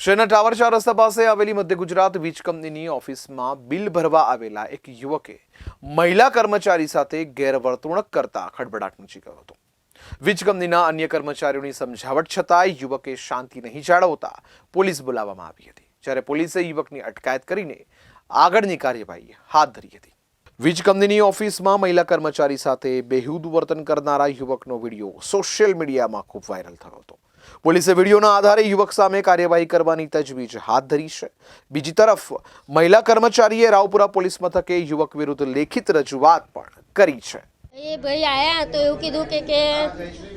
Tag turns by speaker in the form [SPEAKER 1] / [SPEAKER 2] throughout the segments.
[SPEAKER 1] શહેરના ટાવર ચાર રસ્તા પાસે આવેલી મધ્ય ગુજરાત વીજ કંપનીની ઓફિસમાં બિલ ભરવા આવેલા એક યુવકે મહિલા કર્મચારી સાથે ગેરવર્તણૂક કરતા ખડબડાટ મચી ગયો હતો. વીજ કંપનીના અન્ય કર્મચારીઓની સમજાવટ છતાંય યુવકે શાંતિ નહીં જાળવતા પોલીસ બોલાવવામાં આવી હતી, જ્યારે પોલીસે યુવકની અટકાયત કરીને આગળની કાર્યવાહી હાથ ધરી હતી. વીજ કંપનીની ઓફિસમાં મહિલા કર્મચારી સાથે બેહુદ વર્તન કરનારા યુવકનો વીડિયો સોશિયલ મીડિયામાં ખૂબ વાયરલ થયો હતો. પોલીસે વિડીયોના આધારે યુવક સામે કાર્યવાહી કરવાની તજવીજ હાથ ધરી છે. બીજી તરફ, મહિલા કર્મચારીએ રાવપુરા પોલીસ મથકે યુવક વિરુદ્ધ લેખિત રજૂઆત પણ કરી છે.
[SPEAKER 2] એ ભાઈ આયા તો એવું કીધું કે કે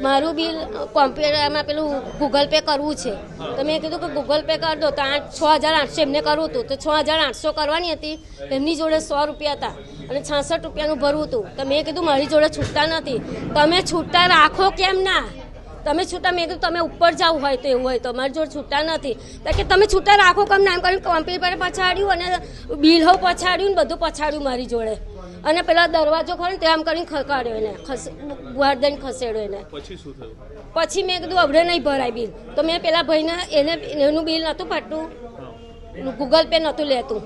[SPEAKER 2] મારું બિલ કોમ્પ્યુટરમાં પેલું ગૂગલ પે કરવું છે. તો મેં કીધું કે ગૂગલ પે કરી દો, તો આઠ, છ હજાર આઠસો એમને કરવું હતું. તો છ હજાર આઠસો કરવાની હતી, એમની જોડે સો રૂપિયા હતા અને છાસઠ રૂપિયાનું ભરવું હતું. તો મેં કીધું મારી જોડે છૂટતા નથી. તમે છૂટતા રાખો કેમ ના? તમે છૂટા મેં કીધું તમે ઉપર જવું હોય તો એવું હોય તો અમારી જોડે છૂટા નથી. તો કે તમે છૂટા રાખો કમ નામ એમ કંપની પર પછાડ્યું અને બિલ પછાડ્યું ને બધું પછાડ્યું મારી જોડે. અને પેલા દરવાજો ખોલ્યો તે આમ કરીને ખકાડ્યો એને વારદાન ખસેડ્યો એને.
[SPEAKER 3] પછી શું થયું?
[SPEAKER 2] પછી મેં કીધું અવડે નહીં ભરાય બિલ તો મેં પેલા ભાઈને એને એનું બિલ નહોતું ફાટતું. ગૂગલ પે નહોતું લેતું.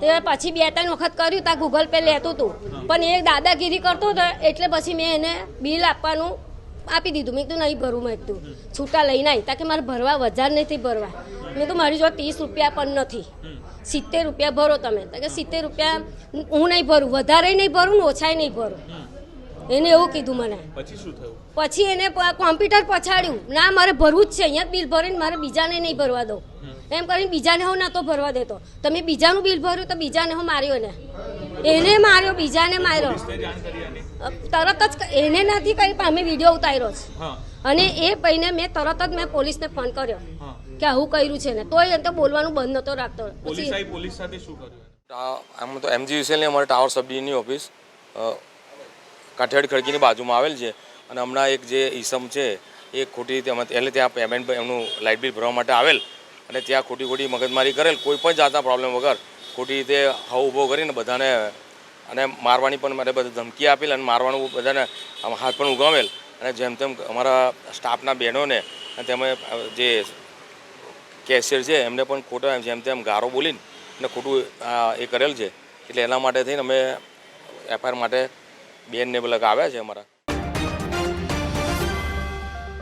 [SPEAKER 2] તે પછી બે ત્રણ વખત કર્યું ત્યાં ગૂગલ પે લેતું હતું પણ એ દાદાગીરી કરતો હતો એટલે પછી મેં એને બિલ આપવાનું આપી દીધું. મેં કીધું નહીં ભરવું મેં કીધું. છૂટા લઈને આવી તાકે મારે ભરવા વધાર નથી ભરવા. મેં તો મારી જોડે ત્રીસ રૂપિયા પણ નથી. સિત્તેર રૂપિયા ભરો તમે. તો કે સિત્તેર રૂપિયા હું નહીં ભરું. વધારે નહીં ભરું ને ઓછાય નહીં ભરું. એને એવું કીધું મને.
[SPEAKER 3] પછી શું થયું?
[SPEAKER 2] પછી એને કોમ્પ્યુટર પછાડ્યું. ના મારે ભરવું જ છે. અહીંયા બિલ ભરીને મારે બીજાને નહીં ભરવા દો એમ કરીને બીજાને હું નહોતો ભરવા દેતો. તમે બીજાનું બિલ ભર્યું તો બીજાને હું માર્યો એને એને માર્યો બીજાને માર્યો. તરત જ એને નથી કરી પણ અમે વીડિયો ઉતાર્યો છે અને એ પૈને મેં તરત જ મેં પોલીસને ફોન કર્યો કે આવું કર્યું છે ને. તોય તો બોલવાનું બંધ નતો રાખતો.
[SPEAKER 3] પોલીસ
[SPEAKER 2] પછી
[SPEAKER 3] આવી પોલીસ સાથે શું કર્યું
[SPEAKER 4] આમ તો એમજીવીસીએલની અમારે ટાવર સબડીની ઓફિસ કાઠિયાડ કાઠિયાવાડી ખડકીની બાજુમાં આવેલ છે. અને હમણાં એક જે ઈસમ છે એ ખોટી રીતે એટલે ત્યાં પેમેન્ટ એમનું લાઇટ બિલ ભરવા માટે આવેલ. અને ત્યાં ખોટી ખોટી મગજમારી કરેલ. કોઈ પણ જાતના પ્રોબ્લેમ વગર ખોટી રીતે હાવ ઊભો કરીને બધાને અને મારવાની પણ મારે બધા ધમકી આપેલ અને મારવાનું બધાને આમ હાથ પણ ઉગાવેલ અને જેમ તેમ અમારા સ્ટાફના બહેનોને અને તેમાં જે કેશિયર છે, એમને પણ ખોટા જેમ તેમ ગારો બોલીને અને ખોટું એ કરેલ છે. એટલે એના માટે થઈને અમે એફઆઈઆર માટે બેનને બધા આવ્યા છે અમારા.